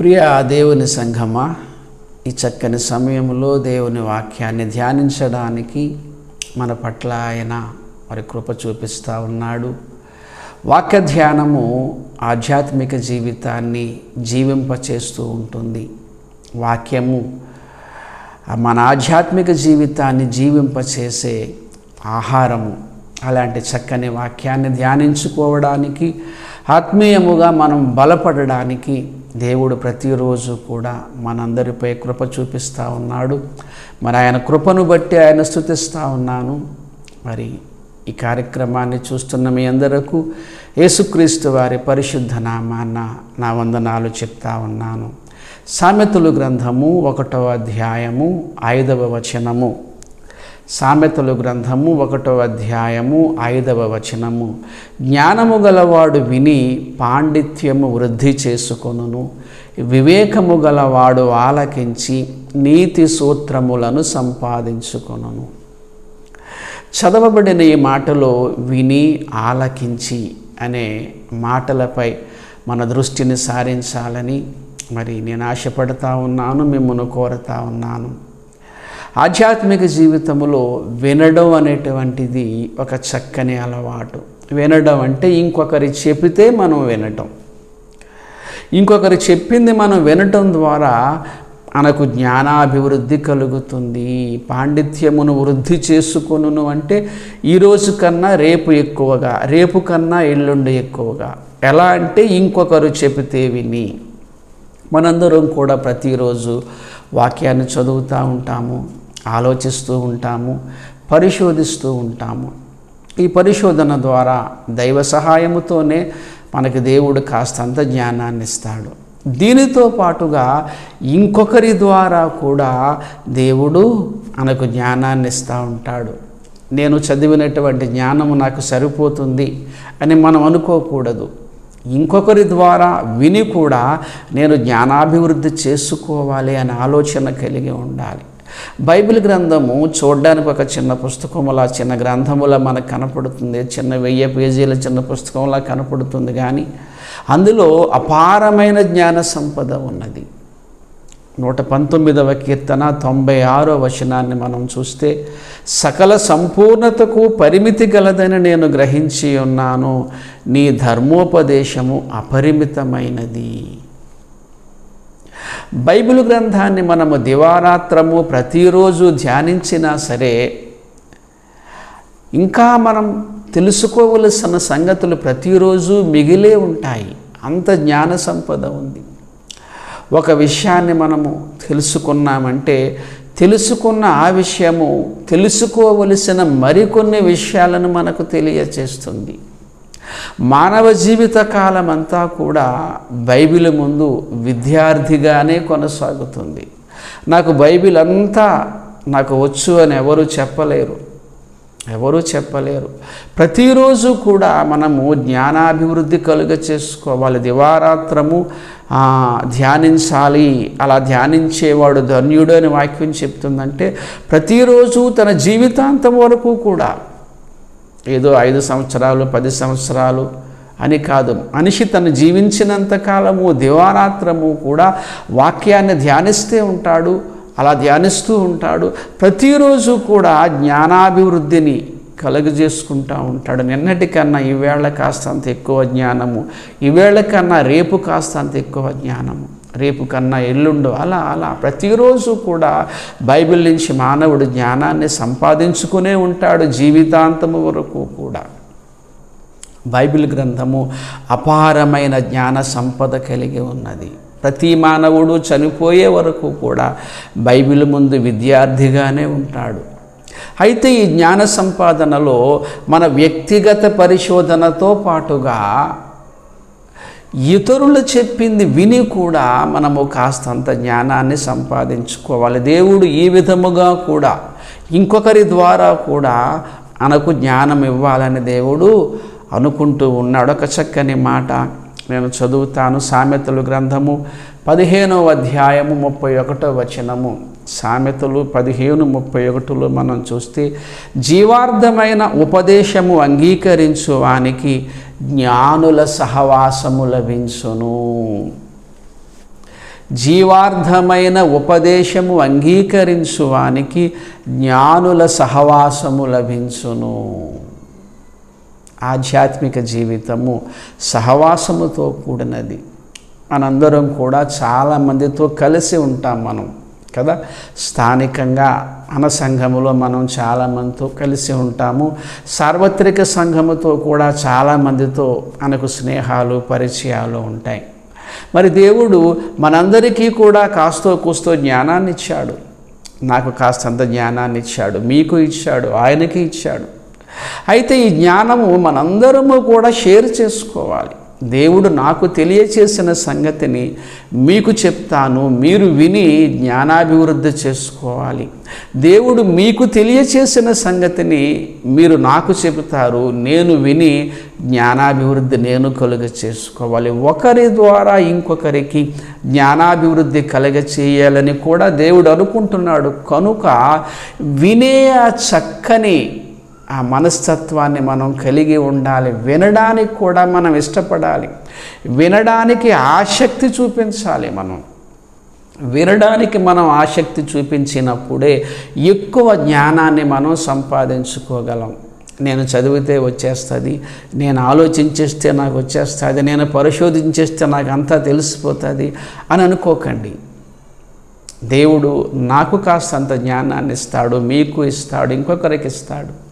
ప్రియ దేవుని సంఘమా ఈ చక్కని సమయంలో దేవుని వాక్యాన్ని ధ్యానించడానికి మన పట్ల ఆయన మరి కృప చూపిస్తూ ఉన్నాడు. వాక్య ధ్యానము ఆధ్యాత్మిక జీవితాన్ని జీవింపచేస్తూ ఉంటుంది. వాక్యము మన ఆధ్యాత్మిక జీవితాన్ని జీవింపచేసే ఆహారము. అలాంటి చక్కని వాక్యాన్ని ధ్యానించుకోవడానికి ఆత్మీయముగా మనం బలపడడానికి దేవుడు ప్రతిరోజు కూడా మనందరిపై కృప చూపిస్తూ ఉన్నాడు. మరి ఆయన కృపను బట్టి ఆయన స్థుతిస్తూ ఉన్నాను. మరి ఈ కార్యక్రమాన్ని చూస్తున్న మీ అందరకు యేసుక్రీస్తు వారి పరిశుద్ధ నామాన్న నా వందనాలు చెప్తా ఉన్నాను. సామెతలు గ్రంథము ఒకటవ అధ్యాయము ఐదవ వచనము. సామెతలు గ్రంథము ఒకటవ అధ్యాయము ఐదవ వచనము. జ్ఞానము గలవాడు విని పాండిత్యము వృద్ధి చేసుకొనును. వివేకము గలవాడు ఆలకించి నీతి సూత్రములను సంపాదించుకొనును. చదవబడిన ఈ మాటలో విని ఆలకించి అనే మాటలపై మన దృష్టిని సారించాలని మరి నేను ఆశపడతా ఉన్నాను మిమ్మల్ని కోరుతా ఉన్నాను. ఆధ్యాత్మిక జీవితంలో వినడం అనేటువంటిది ఒక చక్కని అలవాటు. వినడం అంటే ఇంకొకరి చెబితే మనం వినటం. ఇంకొకరు చెప్పింది మనం వినటం ద్వారా మనకు జ్ఞానాభివృద్ధి కలుగుతుంది. పాండిత్యమును వృద్ధి చేసుకొను అంటే ఈరోజు కన్నా రేపు ఎక్కువగా రేపు కన్నా ఎల్లుండి ఎక్కువగా. ఎలా అంటే ఇంకొకరు చెబితే విని. మనందరం కూడా ప్రతిరోజు వాక్యాన్ని చదువుతూ ఉంటాము. ఆలోచిస్తూ ఉంటాము పరిశోధిస్తూ ఉంటాము. ఈ పరిశోధన ద్వారా దైవ సహాయముతోనే మనకి దేవుడు కాస్తంత జ్ఞానాన్ని ఇస్తాడు. దీనితో పాటుగా ఇంకొకరి ద్వారా కూడా దేవుడు మనకు జ్ఞానాన్ని ఇస్తూ ఉంటాడు. నేను చదివినటువంటి జ్ఞానము నాకు సరిపోతుంది అని మనం అనుకోకూడదు. ఇంకొకరి ద్వారా విని కూడా నేను జ్ఞానాభివృద్ధి చేసుకోవాలి అనే ఆలోచన కలిగి ఉండాలి. బైబిల్ గ్రంథము చూడడానికి ఒక చిన్న పుస్తకములా చిన్న గ్రంథములా మనకు కనపడుతుంది. చిన్న వెయ్యి పేజీల చిన్న పుస్తకంలా కనపడుతుంది కానీ అందులో అపారమైన జ్ఞాన సంపద ఉన్నది. నూట పంతొమ్మిదవ కీర్తన తొంభై ఆరో వచనాన్ని మనం చూస్తే సకల సంపూర్ణతకు పరిమితి గలదని నేను గ్రహించి ఉన్నాను. నీ ధర్మోపదేశము అపరిమితమైనది. బైబిల్ గ్రంథాన్ని మనము దివారాత్రము ప్రతిరోజు ధ్యానించినా సరే ఇంకా మనం తెలుసుకోవలసిన సంగతులు ప్రతిరోజు మిగిలే ఉంటాయి. అంత జ్ఞాన సంపద ఉంది. ఒక విషయాన్ని మనము తెలుసుకున్నామంటే తెలుసుకున్న ఆ విషయము తెలుసుకోవలసిన మరికొన్ని విషయాలను మనకు తెలియచేస్తుంది. మానవ జీవిత కాలం అంతా కూడా బైబిల్ ముందు విద్యార్థిగానే కొనసాగుతుంది. నాకు బైబిల్ అంతా నాకు వచ్చు అని ఎవరు చెప్పలేరు. ఎవరూ చెప్పలేరు. ప్రతిరోజు కూడా మనము జ్ఞానాభివృద్ధి కలుగ చేసుకోవాలి. దివారాత్రము ధ్యానించాలి. అలా ధ్యానించేవాడు ధన్యుడు అని వాక్యం చెప్తుందంటే ప్రతిరోజు తన జీవితాంతం వరకు కూడా ఏదో ఐదు సంవత్సరాలు పది సంవత్సరాలు అని కాదు. మనిషి తను జీవించినంత కాలము దివారాత్రము కూడా వాక్యాన్ని ధ్యానిస్తే ఉంటాడు అలా ధ్యానిస్తూ ఉంటాడు. ప్రతిరోజు కూడా జ్ఞానాభివృద్ధిని కలుగజేసుకుంటూ ఉంటాడు. నిన్నటికన్నా ఈవేళ కాస్తంత ఎక్కువ జ్ఞానము ఈవేళ కన్నా రేపు కాస్తంత ఎక్కువ జ్ఞానము. రేపు కన్నా ఎల్లుండు అలా అలా. ప్రతిరోజు కూడా బైబిల్ నుంచి మానవుడు జ్ఞానాన్ని సంపాదించుకునే ఉంటాడు జీవితాంతము వరకు కూడా. బైబిల్ గ్రంథము అపారమైన జ్ఞాన సంపద కలిగి ఉన్నది. ప్రతి మానవుడు చనిపోయే వరకు కూడా బైబిల్ ముందు విద్యార్థిగానే ఉంటాడు. అయితే ఈ జ్ఞాన సంపాదనలో మన వ్యక్తిగత పరిశోధనతో పాటుగా ఇతరులు చెప్పింది విని కూడా మనము కాస్తంత జ్ఞానాన్ని సంపాదించుకోవాలి. దేవుడు ఈ విధముగా కూడా ఇంకొకరి ద్వారా కూడా మనకు జ్ఞానం ఇవ్వాలని దేవుడు అనుకుంటూ ఉన్నాడు. ఒక చక్కని మాట నేను చదువుతాను. సామెతలు గ్రంథము పదిహేనవ అధ్యాయము ముప్పై ఒకటో వచనము. సామెతలు పదిహేను ముప్పై ఒకటిలో మనం చూస్తే జీవార్థమైన ఉపదేశము అంగీకరించు వానికి జ్ఞానుల సహవాసము లభించును జీవార్థమైన ఉపదేశము అంగీకరించువానికి జ్ఞానుల సహవాసము లభించును ఆధ్యాత్మిక జీవితము సహవాసముతో కూడినది. మనందరం కూడా చాలామందితో కలిసి ఉంటాం మనం కదా? స్థానికంగా మన సంఘములో మనం చాలామందితో కలిసి ఉంటాము. సార్వత్రిక సంఘముతో కూడా చాలామందితో మనకు స్నేహాలు పరిచయాలు ఉంటాయి. మరి దేవుడు మనందరికీ కూడా కాస్తో కూస్తో జ్ఞానాన్ని ఇచ్చాడు నాకు కాస్తంత జ్ఞానాన్ని ఇచ్చాడు మీకు ఇచ్చాడు. ఆయనకి ఇచ్చాడు. అయితే ఈ జ్ఞానము మనందరము కూడా షేర్ చేసుకోవాలి. దేవుడు నాకు తెలియచేసిన సంగతిని మీకు చెప్తాను. మీరు విని జ్ఞానాభివృద్ధి చేసుకోవాలి. దేవుడు మీకు తెలియచేసిన సంగతిని మీరు నాకు చెబుతారు. నేను విని జ్ఞానాభివృద్ధి నేను కలుగ చేసుకోవాలి. ఒకరి ద్వారా ఇంకొకరికి జ్ఞానాభివృద్ధి కలగ చేయాలని కూడా దేవుడు అనుకుంటున్నాడు. కనుక వినే ఆ చక్కని ఆ మనస్తత్వాన్ని మనం కలిగి ఉండాలి. వినడానికి కూడా మనం ఇష్టపడాలి. వినడానికి ఆసక్తి చూపించాలి మనం. వినడానికి మనం ఆసక్తి చూపించినప్పుడే ఎక్కువ జ్ఞానాన్ని మనం సంపాదించుకోగలం. నేను చదివితే వచ్చేస్తుంది నేను ఆలోచించేస్తే నాకు వచ్చేస్తుంది నేను పరిశోధించేస్తే నాకు అంతా తెలిసిపోతుంది అని అనుకోకండి. దేవుడు నాకు కాస్తంత జ్ఞానాన్ని ఇస్తాడు మీకు ఇస్తాడు ఇంకొకరికి ఇస్తాడు.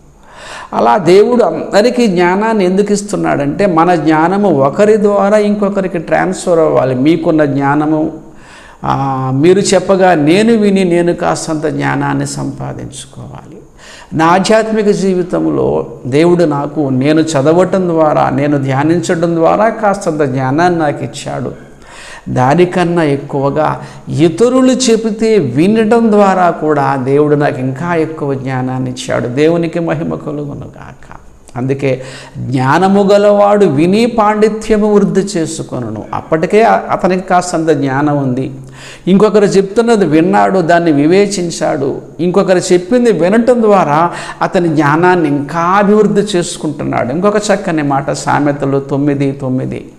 అలా దేవుడు అందరికీ జ్ఞానాన్ని ఎందుకు ఇస్తున్నాడంటే మన జ్ఞానము ఒకరి ద్వారా ఇంకొకరికి ట్రాన్స్ఫర్ అవ్వాలి. మీకున్న జ్ఞానము మీరు చెప్పగా నేను విని నేను కాస్తంత జ్ఞానాన్ని సంపాదించుకోవాలి. నా ఆధ్యాత్మిక జీవితంలో దేవుడు నాకు నేను చదవటం ద్వారా నేను ధ్యానించడం ద్వారా కాస్తంత జ్ఞానాన్ని నాకు ఇచ్చాడు. దానికన్నా ఎక్కువగా ఇతరులు చెబితే వినడం ద్వారా కూడా దేవుడు నాకు ఇంకా ఎక్కువ జ్ఞానాన్ని ఇచ్చాడు. దేవునికి మహిమ కలుగునుగాక. అందుకే జ్ఞానము గలవాడు విని పాండిత్యము వృద్ధి చేసుకొనును. అప్పటికే అతనికి కాస్తంత జ్ఞానం ఉంది. ఇంకొకరు చెప్తున్నది విన్నాడు దాన్ని వివేచించాడు. ఇంకొకరు చెప్పింది వినటం ద్వారా అతని జ్ఞానాన్ని ఇంకా అభివృద్ధి చేసుకుంటున్నాడు. ఇంకొక చక్కని మాట సామెతలు తొమ్మిది తొమ్మిది.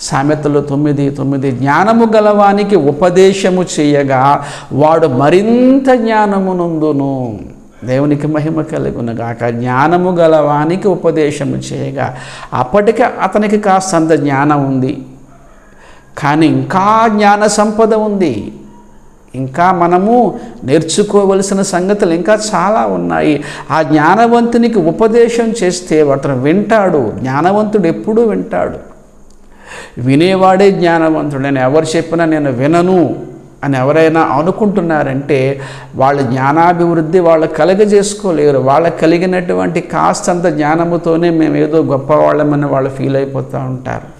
సామెతలు తొమ్మిది తొమ్మిది జ్ఞానము గలవానికి ఉపదేశము చేయగా వాడు మరింత జ్ఞానమునందును. దేవునికి మహిమ కలుగునగాక. జ్ఞానము గలవానికి ఉపదేశము చేయగా అప్పటికే అతనికి కాస్తంత జ్ఞానం ఉంది. కానీ ఇంకా జ్ఞాన సంపద ఉంది. ఇంకా మనము నేర్చుకోవలసిన సంగతులు ఇంకా చాలా ఉన్నాయి. ఆ జ్ఞానవంతునికి ఉపదేశం చేస్తే అతను వింటాడు. జ్ఞానవంతుడు ఎప్పుడూ వింటాడు. వినేవాడే జ్ఞానవంతుడు నేను ఎవరు చెప్పినా నేను వినను అని ఎవరైనా అనుకుంటున్నారంటే వాళ్ళ జ్ఞానాభివృద్ధి వాళ్ళు కలగజేసుకోలేరు. వాళ్ళకి కలిగినటువంటి కాస్తంత జ్ఞానముతోనే మేము ఏదో గొప్పవాళ్ళమని వాళ్ళు ఫీల్ అయిపోతూ ఉంటారు.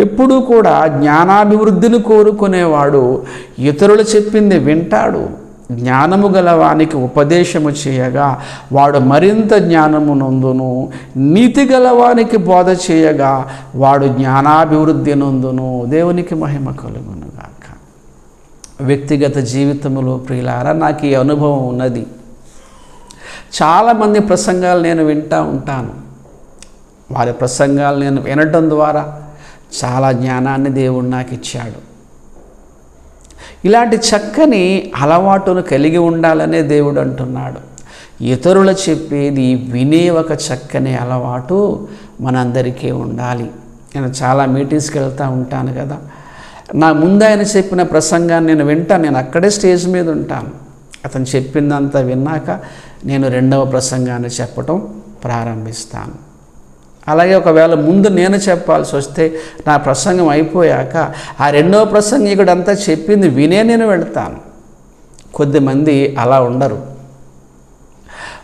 ఎప్పుడూ కూడా జ్ఞానాభివృద్ధిని కోరుకునేవాడు ఇతరులు చెప్పింది వింటాడు. జ్ఞానము గలవానికి ఉపదేశము చేయగా వాడు మరింత జ్ఞానము నందును నీతి గలవానికి బోధ చేయగా వాడు జ్ఞానాభివృద్ధి నందును. దేవునికి మహిమ కలుగునుగాక వ్యక్తిగత జీవితంలో ప్రియులారా నాకు ఈ అనుభవం ఉన్నది. చాలామంది ప్రసంగాలు నేను వింటూ ఉంటాను. వారి ప్రసంగాలు నేను వినటం ద్వారా చాలా జ్ఞానాన్ని దేవుడు నాకు ఇచ్చాడు ఇలాంటి చక్కని అలవాటును కలిగి ఉండాలనే దేవుడు అంటున్నాడు. ఇతరుల చెప్పేది వినే ఒక చక్కని అలవాటు మనందరికీ ఉండాలి. నేను చాలా మీటింగ్స్కి వెళ్తూ ఉంటాను కదా. నా ముందు ఆయన చెప్పిన ప్రసంగాన్ని నేను వింటాను నేను అక్కడే స్టేజ్ మీద ఉంటాను. అతను చెప్పిందంతా విన్నాక నేను రెండవ ప్రసంగాన్ని చెప్పటం ప్రారంభిస్తాను. అలాగే ఒకవేళ ముందు నేను చెప్పాల్సి వస్తే నా ప్రసంగం అయిపోయాక ఆ రెండవ ప్రసంగికుడు అంతా చెప్పింది వినే నేను వెళ్తాను. కొద్దిమంది అలా ఉండరు.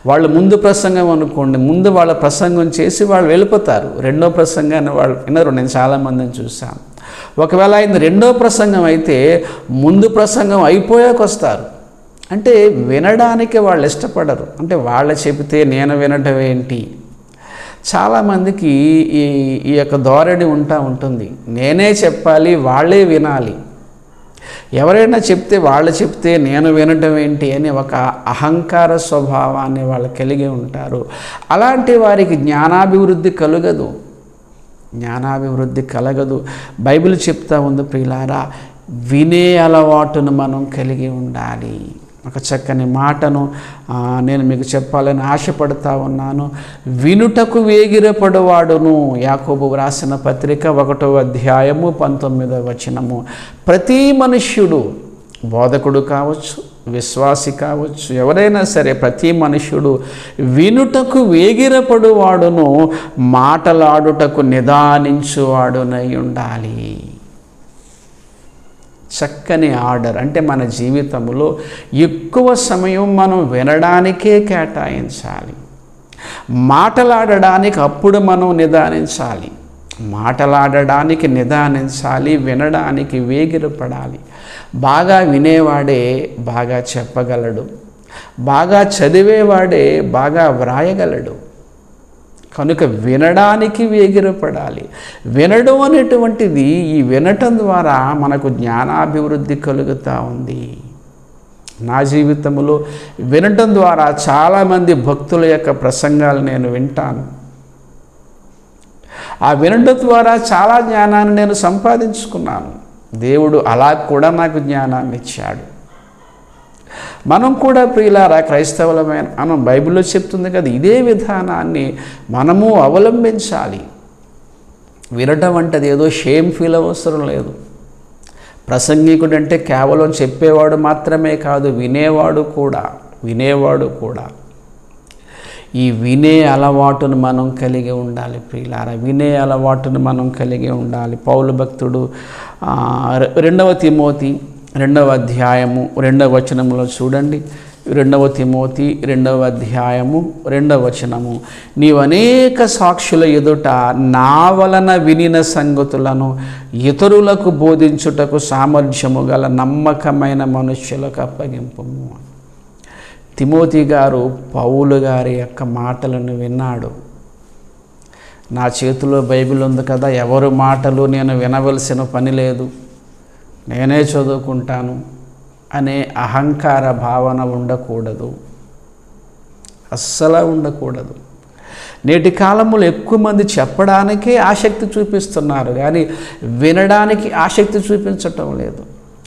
వాళ్ళు ముందు ప్రసంగం అనుకోండి ముందు వాళ్ళ ప్రసంగం చేసి వాళ్ళు వెళ్ళిపోతారు. రెండో ప్రసంగాన్ని వాళ్ళు వినరు. నేను చాలామందిని చూశాను. ఒకవేళ ఆయన రెండో ప్రసంగం అయితే ముందు ప్రసంగం అయిపోయాక వస్తారు. అంటే వినడానికి వాళ్ళు ఇష్టపడరు. అంటే వాళ్ళు చెబితే నేను వినటం ఏంటి? చాలామందికి ఈ ఈ యొక్క ధోరణి ఉంటా ఉంటుంది. నేనే చెప్పాలి వాళ్ళే వినాలి. ఎవరైనా చెప్తే వాళ్ళు చెప్తే నేను వినటం ఏంటి అని ఒక అహంకార స్వభావాన్ని వాళ్ళు కలిగి ఉంటారు. అలాంటి వారికి జ్ఞానాభివృద్ధి కలగదు. జ్ఞానాభివృద్ధి కలగదు. బైబిల్ చెప్తా ఉంది ప్రియులారా వినే అలవాటును మనం కలిగి ఉండాలి. ఒక చక్కని మాటను నేను మీకు చెప్పాలని ఆశపడతా ఉన్నాను. వినుటకు వేగిరపడువాడును. యాకోబు వ్రాసిన పత్రిక ఒకటో అధ్యాయము పంతొమ్మిదవ వచనము. ప్రతి మనుష్యుడు బోధకుడు కావచ్చు విశ్వాసి కావచ్చు ఎవరైనా సరే ప్రతి మనుష్యుడు వినుటకు వేగిరపడువాడును మాటలాడుటకు నిదానించువాడునై ఉండాలి. చక్కని ఆర్డర్. అంటే మన జీవితంలో ఎక్కువ సమయం మనం వినడానికే కేటాయించాలి. మాటలాడడానికి అప్పుడు మనం నిదానించాలి. మాటలాడడానికి నిదానించాలి వినడానికి వేగిరపడాలి. బాగా వినేవాడే బాగా చెప్పగలడు. బాగా చదివేవాడే బాగా వ్రాయగలడు. కనుక వినడానికి వేగిరపడాలి. వినడం అనేటువంటిది ఈ వినటం ద్వారా మనకు జ్ఞానాభివృద్ధి కలుగుతూ ఉంది. నా జీవితంలో వినటం ద్వారా చాలామంది భక్తుల యొక్క ప్రసంగాలు నేను వింటాను. ఆ వినడం ద్వారా చాలా జ్ఞానాన్ని నేను సంపాదించుకున్నాను. దేవుడు అలా కూడా నాకు జ్ఞానాన్ని ఇచ్చాడు. మనం కూడా ప్రియులారా క్రైస్తవులమైన మనం బైబిల్లో చెప్తుంది కదా ఇదే విధానాన్ని మనము అవలంబించాలి. వినటం అంటే ఏదో షేమ్ ఫీల్ అవసరం లేదు. ప్రసంగికుడు అంటే కేవలం చెప్పేవాడు మాత్రమే కాదు వినేవాడు కూడా వినేవాడు కూడా. ఈ వినే అలవాటును మనం కలిగి ఉండాలి ప్రియులారా వినే అలవాటును మనం కలిగి ఉండాలి. పౌలు భక్తుడు రెండవ తిమోతి రెండవ అధ్యాయము రెండవ వచనములో చూడండి. రెండవ తిమోతి రెండవ అధ్యాయము రెండవ వచనము. నీవు అనేక సాక్షుల ఎదుట నా వలన వినిన సంగతులను ఇతరులకు బోధించుటకు సామర్థ్యము గల నమ్మకమైన మనుష్యులకు అప్పగింపము. తిమోతి గారు పౌలు గారి యొక్క మాటలను విన్నాడు. నా చేతిలో బైబిల్ ఉంది కదా ఎవరి మాటలు నేను వినవలసిన పని లేదు. నేనే చదువుకుంటాను అనే అహంకార భావన ఉండకూడదు. అస్సలు ఉండకూడదు. నేటి కాలంలో ఎక్కువ మంది చెప్పడానికే ఆసక్తి చూపిస్తున్నారు కానీ వినడానికి ఆసక్తి చూపించటం లేదు.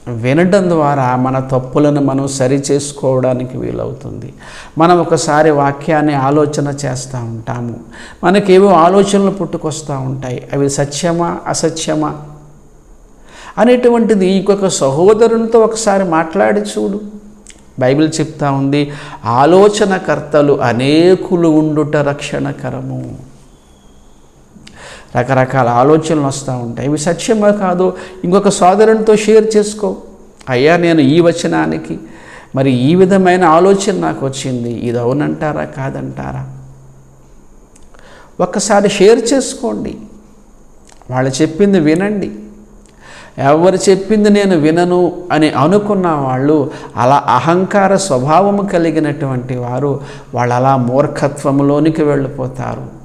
వినడం ద్వారా మన తప్పులను మనం సరి చేసుకోవడానికి వీలవుతుంది. మనం ఒకసారి వాక్యాన్ని ఆలోచన చేస్తూ ఉంటాము. మనకేవో ఆలోచనలు పుట్టుకొస్తూ ఉంటాయి. అవి సత్యమా అసత్యమా? అనేటువంటిది ఇంకొక సహోదరునితో ఒకసారి మాట్లాడి చూడు. బైబిల్ చెప్తా ఉంది ఆలోచనకర్తలు అనేకులు ఉండుట రక్షణకరము. రకరకాల ఆలోచనలు వస్తూ ఉంటాయి. ఇవి సత్యమా కాదు ఇంకొక సోదరునితో షేర్ చేసుకో. అయ్యా నేను ఈ వచనానికి మరి ఈ విధమైన ఆలోచన నాకు వచ్చింది. ఇది అవునంటారా? కాదంటారా? ఒక్కసారి షేర్ చేసుకోండి. వాళ్ళు చెప్పింది వినండి. ఎవరు చెప్పింది నేను వినను అని అనుకున్న వాళ్ళు అలా అహంకార స్వభావము కలిగినటువంటి వారు వాళ్ళు అలా మూర్ఖత్వంలోనికి వెళ్ళిపోతారు.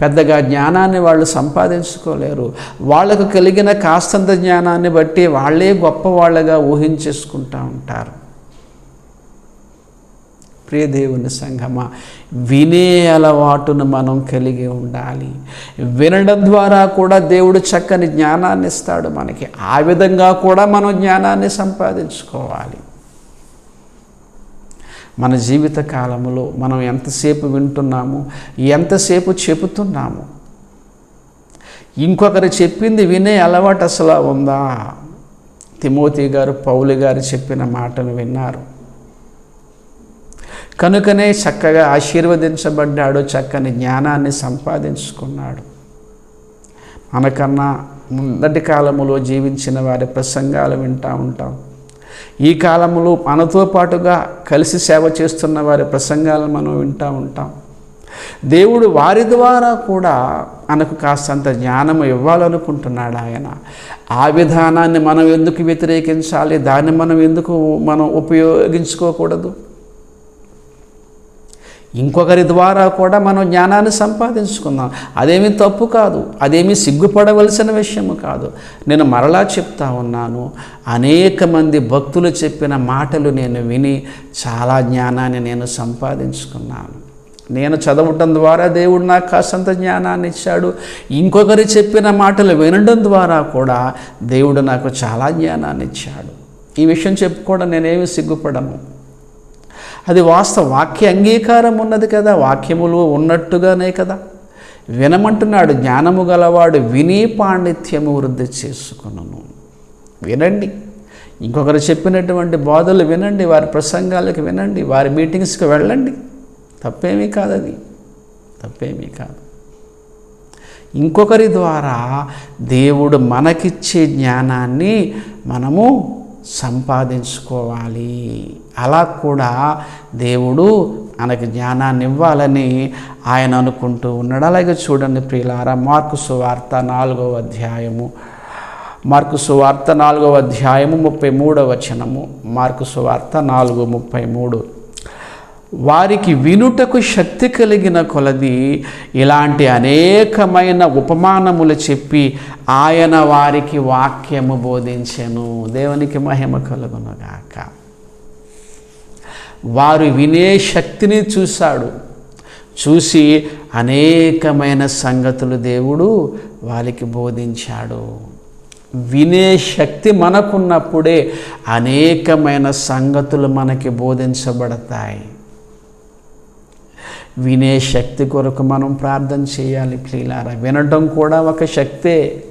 పెద్దగా జ్ఞానాన్ని వాళ్ళు సంపాదించుకోలేరు. వాళ్ళకు కలిగిన కాస్తంత జ్ఞానాన్ని బట్టి వాళ్ళే గొప్పవాళ్ళగా ఊహించేసుకుంటూ ఉంటారు. ప్రియదేవుని సంఘమా వినే అలవాటును మనం కలిగి ఉండాలి. వినడం ద్వారా కూడా దేవుడు చక్కని జ్ఞానాన్ని ఇస్తాడు మనకి. ఆ విధంగా కూడా మనం జ్ఞానాన్ని సంపాదించుకోవాలి. మన జీవిత కాలంలో మనం ఎంతసేపు వింటున్నాము ఎంతసేపు చెబుతున్నాము? ఇంకొకరు చెప్పింది వినే అలవాటు అసలు ఉందా? తిమోతి గారు పౌలు గారు చెప్పిన మాటను విన్నారు. కనుకనే చక్కగా ఆశీర్వదించబడ్డాడు చక్కని జ్ఞానాన్ని సంపాదించుకున్నాడు. మనకన్నా ముందటి కాలములో జీవించిన వారి ప్రసంగాలు వింటూ ఉంటాం. ఈ కాలంలో మనతో పాటుగా కలిసి సేవ చేస్తున్న వారి ప్రసంగాలు మనం వింటూ ఉంటాం. దేవుడు వారి ద్వారా కూడా మనకు కాస్తంత జ్ఞానం ఇవ్వాలనుకుంటున్నాడు ఆయన. ఆ విధానాన్ని మనం ఎందుకు వ్యతిరేకించాలి? దాన్ని మనం ఎందుకు మనం ఉపయోగించుకోకూడదు? ఇంకొకరి ద్వారా కూడా మనం జ్ఞానాన్ని సంపాదించుకుందాం. అదేమీ తప్పు కాదు. అదేమీ సిగ్గుపడవలసిన విషయము కాదు. నేను మరలా చెప్తా ఉన్నాను. అనేక మంది భక్తులు చెప్పిన మాటలు నేను విని చాలా జ్ఞానాన్ని నేను సంపాదించుకున్నాను. నేను చదవటం ద్వారా దేవుడు నాకు కాసంత జ్ఞానాన్ని ఇచ్చాడు. ఇంకొకరు చెప్పిన మాటలు వినడం ద్వారా కూడా దేవుడు నాకు చాలా జ్ఞానాన్ని ఇచ్చాడు. ఈ విషయం చెప్పుకోవడం నేనేమి సిగ్గుపడను. అది వాస్తవ వాక్య అంగీకారం ఉన్నది కదా వాక్యములు ఉన్నట్టుగానే కదా. వినమంటున్నాడు జ్ఞానము గలవాడు విని పాండిత్యము వృద్ధి చేసుకును వినండి. ఇంకొకరు చెప్పినటువంటి బోధలు వినండి వారి ప్రసంగాలకు వినండి వారి మీటింగ్స్కి వెళ్ళండి. తప్పేమీ కాదు అది. తప్పేమీ కాదు. ఇంకొకరి ద్వారా దేవుడు మనకిచ్చే జ్ఞానాన్ని మనము సంపాదించుకోవాలి. అలా కూడా దేవుడు మనకు జ్ఞానాన్ని ఇవ్వాలని ఆయన అనుకుంటూ ఉన్నాడు. అలాగే చూడండి ప్రియులారా మార్కు సువార్త నాలుగవ అధ్యాయము. మార్కు సువార్త నాలుగవ అధ్యాయము ముప్పై మూడవ వచనము. మార్కు సువార్త నాలుగు ముప్పై మూడు. వారికి వినుటకు శక్తి కలిగిన కొలది ఇలాంటి అనేకమైన ఉపమానములు చెప్పి ఆయన వారికి వాక్యము బోధించెను. దేవునికి మహిమ కలుగునుగాక వారు వినే శక్తిని చూశాడు. చూసి అనేకమైన సంగతులు దేవుడు వారికి బోధించాడు. వినే శక్తి మనకున్నప్పుడే అనేకమైన సంగతులు మనకి బోధించబడతాయి. వినే శక్తి కొరకు మనం ప్రార్థన చేయాలి ప్రియులారా. వినడం కూడా ఒక శక్తే.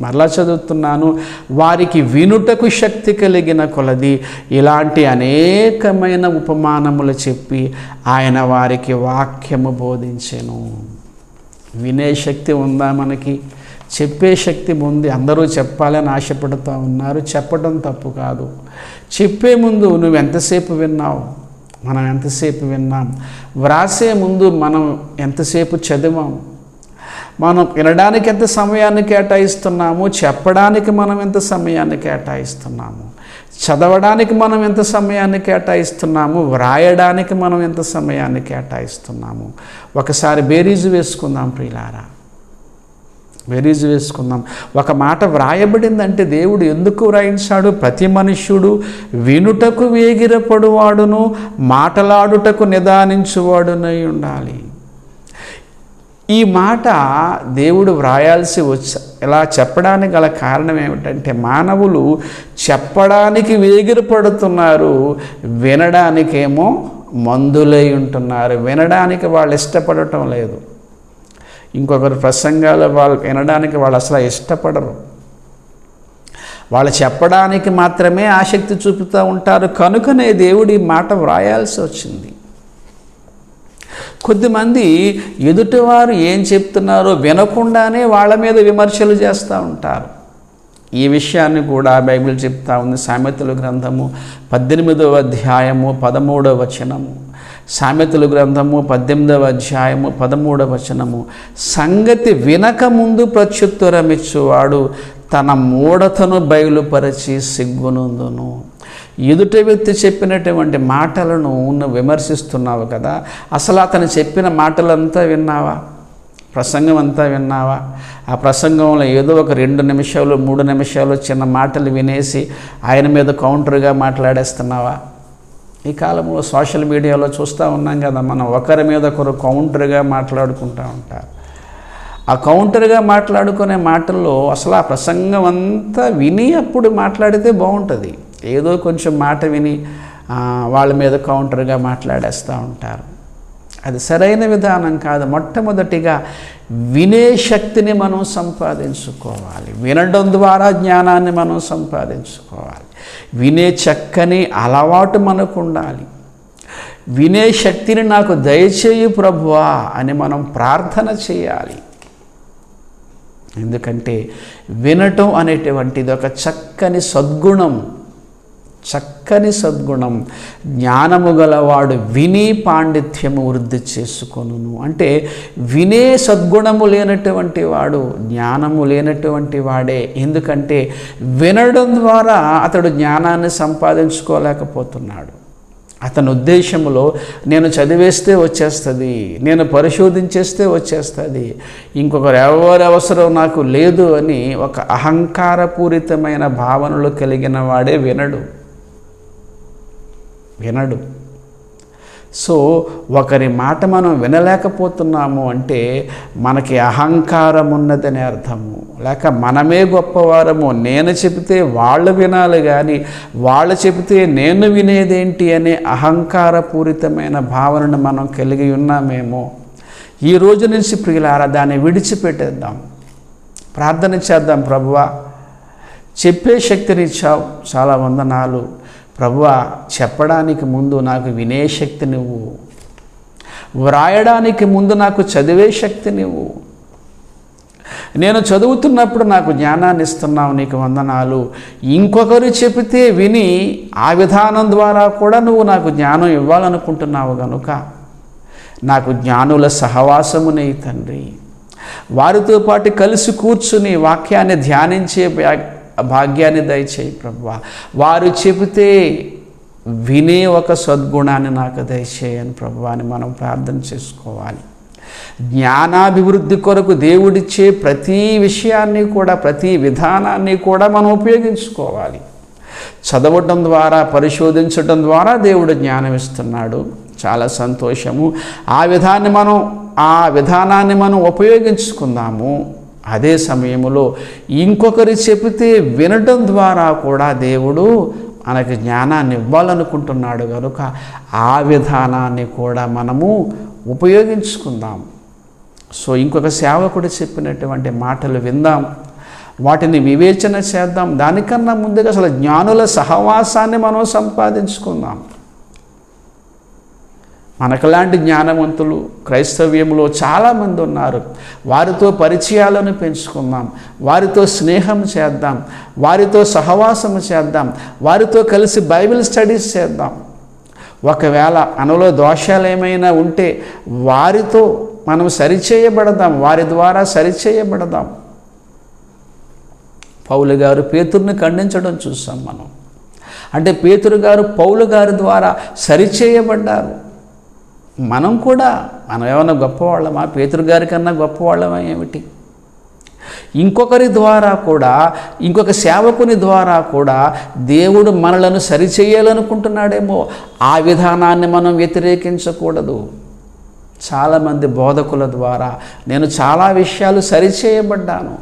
మరలా చదువుతున్నాను వారికి వినుటకు శక్తి కలిగిన కొలది. ఇలాంటి అనేకమైన ఉపమానములు చెప్పి ఆయన వారికి వాక్యము బోధించెను. వినే శక్తి ఉందా మనకి? చెప్పే శక్తి ఉంది. అందరూ చెప్పాలని ఆశపడుతూ ఉన్నారు. చెప్పడం తప్పు కాదు. చెప్పే ముందు నువ్వు ఎంతసేపు విన్నావు? మనం ఎంతసేపు విన్నాం? వ్రాసే ముందు మనం ఎంతసేపు చదివాం? మనం వినడానికి ఎంత సమయాన్ని కేటాయిస్తున్నాము? చెప్పడానికి మనం ఎంత సమయాన్ని కేటాయిస్తున్నాము? చదవడానికి మనం ఎంత సమయాన్ని కేటాయిస్తున్నాము? వ్రాయడానికి మనం ఎంత సమయాన్ని కేటాయిస్తున్నాము? ఒకసారి బేరీజు వేసుకుందాం ప్రియులారా. వెరీజ్ వేసుకుందాం. ఒక మాట వ్రాయబడిందంటే దేవుడు ఎందుకు వ్రాయించాడు? ప్రతి మనుష్యుడు వినుటకు వేగిరపడువాడును మాటలాడుటకు నిదానించువాడునై ఉండాలి. ఈ మాట దేవుడు వ్రాయాల్సి వచ్చ ఇలా చెప్పడానికి గల కారణం ఏమిటంటే మానవులు చెప్పడానికి వేగిరపడుతున్నారు వినడానికేమో మందులై ఉంటున్నారు. వినడానికి వాళ్ళు ఇష్టపడటం లేదు. ఇంకొకరు ప్రసంగాలు వాళ్ళు వినడానికి వాళ్ళు అసలు ఇష్టపడరు. వాళ్ళు చెప్పడానికి మాత్రమే ఆసక్తి చూపుతూ ఉంటారు. కనుకనే దేవుడి మాట వ్రాయాల్సి వచ్చింది. కొద్దిమంది ఎదుటివారు ఏం చెప్తున్నారో వినకుండానే వాళ్ళ మీద విమర్శలు చేస్తూ ఉంటారు. ఈ విషయాన్ని కూడా బైబిల్ చెప్తా ఉంది. సామెతల గ్రంథము పద్దెనిమిదవ అధ్యాయము పదమూడవ వచనము. సామెతల గ్రంథము పద్దెనిమిదవ అధ్యాయము పదమూడవ వచనము. సంగతి వినక ముందు ప్రత్యుత్తరమిచ్చువాడు తన మూఢతను బయలుపరచి సిగ్గునందును. ఎదుట వ్యక్తి చెప్పినటువంటి మాటలను నువ్వు విమర్శిస్తున్నావు కదా అసలు అతను చెప్పిన మాటలంతా విన్నావా? ప్రసంగం అంతా విన్నావా? ఆ ప్రసంగంలో ఏదో ఒక రెండు నిమిషాలు మూడు నిమిషాలు చిన్న మాటలు వినేసి ఆయన మీద కౌంటర్గా మాట్లాడేస్తున్నావా? ఈ కాలంలో సోషల్ మీడియాలో చూస్తూ ఉన్నాం కదా మనం ఒకరి మీద ఒకరు కౌంటర్గా మాట్లాడుకుంటూ ఉంటారు. ఆ కౌంటర్గా మాట్లాడుకునే మాటల్లో అసలు ఆ ప్రసంగం అంతా విని అప్పుడు మాట్లాడితే బాగుంటుంది. ఏదో కొంచెం మాట విని వాళ్ళ మీద కౌంటర్గా మాట్లాడేస్తూ ఉంటారు. అది సరైన విధానం కాదు. మొట్టమొదటిగా వినే శక్తిని మనం సంపాదించుకోవాలి. వినడం ద్వారా జ్ఞానాన్ని మనం సంపాదించుకోవాలి. వినే చక్కని అలవాటు మనకు ఉండాలి. వినే శక్తిని నాకు దయచేయి ప్రభువా అని మనం ప్రార్థన చేయాలి. ఎందుకంటే వినటం అనేటువంటిది ఒక చక్కని సద్గుణం. చక్కని సద్గుణం. జ్ఞానము గలవాడు విని పాండిత్యము వృద్ధి చేసుకొను అంటే వినే సద్గుణము లేనటువంటి వాడు జ్ఞానము లేనటువంటి వాడే. ఎందుకంటే వినడం ద్వారా అతడు జ్ఞానాన్ని సంపాదించుకోలేకపోతున్నాడు. అతని ఉద్దేశంలో నేను చదివేస్తే వచ్చేస్తుంది నేను పరిశోధించేస్తే వచ్చేస్తుంది ఇంకొకరు ఎవరి అవసరం నాకు లేదు అని ఒక అహంకారపూరితమైన భావనలు కలిగిన వాడే వినడు. వినడు. సో ఒకరి మాట మనం వినలేకపోతున్నాము అంటే మనకి అహంకారం ఉన్నదని అర్థము. లేక మనమే గొప్పవారము. నేను చెబితే వాళ్ళు వినాలి కానీ వాళ్ళు చెబితే నేను వినేదేంటి అనే అహంకారపూరితమైన భావనను మనం కలిగి ఉన్నామేమో. ఈ రోజు నుంచి ప్రియులారా దాన్ని విడిచిపెట్టేద్దాం. ప్రార్థన చేద్దాం ప్రభువా. చెప్పే శక్తినిచ్చావు చాలా వందనాలు. ప్రభువా చెప్పడానికి ముందు నాకు వినే శక్తి నువ్వు. వ్రాయడానికి ముందు నాకు చదివే శక్తి నువ్వు. నేను చదువుతున్నప్పుడు నాకు జ్ఞానాన్ని ఇస్తున్నావు నీకు వందనాలు. ఇంకొకరు చెబితే విని ఆ విధానం ద్వారా కూడా నువ్వు నాకు జ్ఞానం ఇవ్వాలనుకుంటున్నావు కనుక నాకు జ్ఞానుల సహవాసమునే తండ్రి. వారితో పాటు కలిసి కూర్చుని వాక్యాన్ని ధ్యానించే భాగ్యాన్ని దయచేయి ప్రభు. వారు చెబితే వినే ఒక సద్గుణాన్ని నాకు దయచేయని ప్రభు అని మనం ప్రార్థన చేసుకోవాలి. జ్ఞానాభివృద్ధి కొరకు దేవుడిచ్చే ప్రతి విషయాన్ని కూడా ప్రతి విధానాన్ని కూడా మనం ఉపయోగించుకోవాలి. చదవటం ద్వారా పరిశోధించటం ద్వారా దేవుడు జ్ఞానం ఇస్తున్నాడు. చాలా సంతోషము. ఆ విధాన్ని మనం ఆ విధానాన్ని మనం ఉపయోగించుకుందాము. అదే సమయంలో ఇంకొకరి చెబితే వినడం ద్వారా కూడా దేవుడు మనకి జ్ఞానాన్ని ఇవ్వాలనుకుంటున్నాడు కనుక ఆ విధానాన్ని కూడా మనము ఉపయోగించుకుందాం. సో ఇంకొక సేవకుడు చెప్పినటువంటి మాటలు విందాం. వాటిని వివేచన చేద్దాం. దానికన్నా ముందుగా అసలు జ్ఞానుల సహవాసాన్ని మనం సంపాదించుకుందాం. మనకలాంటి జ్ఞానవంతులు క్రైస్తవ్యంలో చాలామంది ఉన్నారు. వారితో పరిచయాలను పెంచుకుందాం. వారితో స్నేహం చేద్దాం. వారితో సహవాసం చేద్దాం. వారితో కలిసి బైబిల్ స్టడీస్ చేద్దాం. ఒకవేళ మనలో దోషాలు ఏమైనా ఉంటే వారితో మనం సరిచేయబడదాం. వారి ద్వారా సరిచేయబడదాం. పౌలు గారు పేతుర్ని ఖండించడం చూసాం మనం. అంటే పేతురు గారు పౌలు గారి ద్వారా సరిచేయబడ్డారు. మనం కూడా మనం ఏమైనా గొప్పవాళ్ళమా? పేతురు కన్నా గొప్పవాళ్ళమా ఏమిటి? ఇంకొకరి ద్వారా కూడా ఇంకొక సేవకుని ద్వారా కూడా దేవుడు మనలను సరిచేయాలనుకుంటున్నాడేమో. ఆ విధానాన్ని మనం వ్యతిరేకించకూడదు. చాలామంది బోధకుల ద్వారా నేను చాలా విషయాలు సరిచేయబడ్డాను.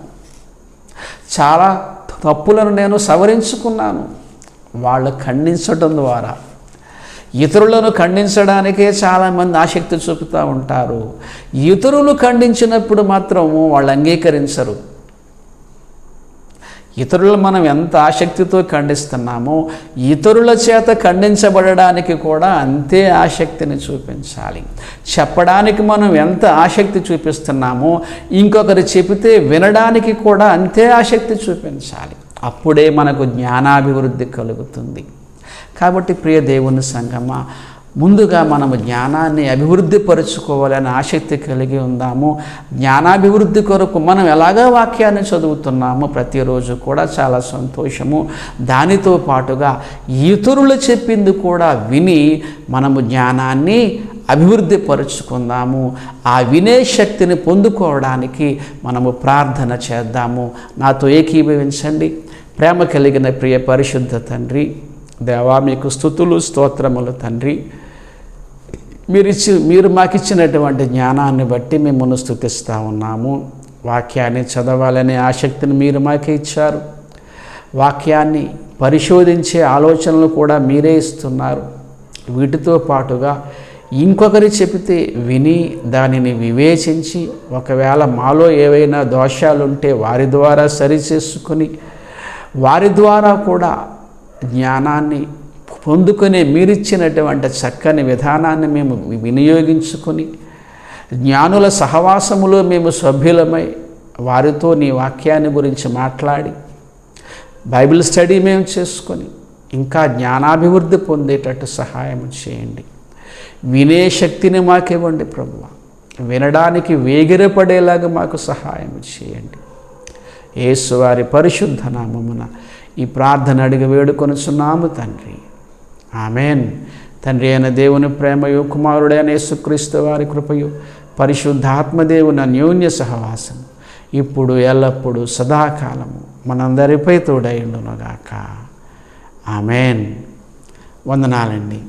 చాలా తప్పులను నేను సవరించుకున్నాను. వాళ్ళు ఖండించడం ద్వారా ఇతరులను ఖండించడానికే చాలామంది ఆసక్తి చూపుతూ ఉంటారు. ఇతరులు ఖండించినప్పుడు మాత్రం వాళ్ళు అంగీకరించరు. ఇతరులు మనం ఎంత ఆసక్తితో ఖండిస్తున్నామో ఇతరుల చేత ఖండించబడడానికి కూడా అంతే ఆసక్తిని చూపించాలి. చెప్పడానికి మనం ఎంత ఆసక్తి చూపిస్తున్నామో ఇంకొకరు చెబితే వినడానికి కూడా అంతే ఆసక్తి చూపించాలి. అప్పుడే మనకు జ్ఞానాభివృద్ధి కలుగుతుంది. కాబట్టి ప్రియ దేవుని సంగమా ముందుగా మనము జ్ఞానాన్ని అభివృద్ధి పరుచుకోవాలని ఆసక్తి కలిగి ఉందాము. జ్ఞానాభివృద్ధి కొరకు మనం ఎలాగా వాక్యాన్ని చదువుతున్నామో ప్రతిరోజు కూడా చాలా సంతోషము. దానితో పాటుగా ఇతరులు చెప్పింది కూడా విని మనము జ్ఞానాన్ని అభివృద్ధి పరుచుకుందాము ఆ వినే శక్తిని పొందుకోవడానికి మనము ప్రార్థన చేద్దాము. నాతో ఏకీభవించండి. ప్రేమ కలిగిన ప్రియ పరిశుద్ధ తండ్రి దేవా మీకు స్థుతులు స్తోత్రములు తండ్రి. మీరు ఇచ్చి మీరు మాకు ఇచ్చినటువంటి జ్ఞానాన్ని బట్టి మిమ్మల్ని స్థుతిస్తూ ఉన్నాము. వాక్యాన్ని చదవాలనే ఆసక్తిని మీరు మాకే ఇచ్చారు. వాక్యాన్ని పరిశోధించే ఆలోచనలు కూడా మీరే ఇస్తున్నారు. వీటితో పాటుగా ఇంకొకరి చెబితే విని దానిని వివేచించి ఒకవేళ మాలో ఏవైనా దోషాలుంటే వారి ద్వారా సరిచేసుకొని వారి ద్వారా కూడా జ్ఞానాన్ని పొందుకునే మీరిచ్చినటువంటి చక్కని విధానాన్ని మేము వినియోగించుకొని జ్ఞానుల సహవాసములో మేము సభ్యులమై వారితో నీ వాక్యాన్ని గురించి మాట్లాడి బైబిల్ స్టడీ మేము చేసుకొని ఇంకా జ్ఞానాభివృద్ధి పొందేటట్టు సహాయం చేయండి. వినే శక్తిని మాకివ్వండి ప్రభు వినడానికి వేగిరపడేలాగా మాకు సహాయం చేయండి. ఏసువారి పరిశుద్ధ నామమున ఈ ప్రార్థన అడిగి వేడుకొనుచున్నాము తండ్రి. ఆమెన్. తండ్రి అయిన దేవుని ప్రేమయు కుమారుడైన యేసుక్రీస్తు వారి కృపయు పరిశుద్ధాత్మదేవుని అన్యోన్య సహవాసం ఇప్పుడు ఎల్లప్పుడూ సదాకాలము మనందరిపై తోడైండునుగాక ఆమెన్. వందనాలండి.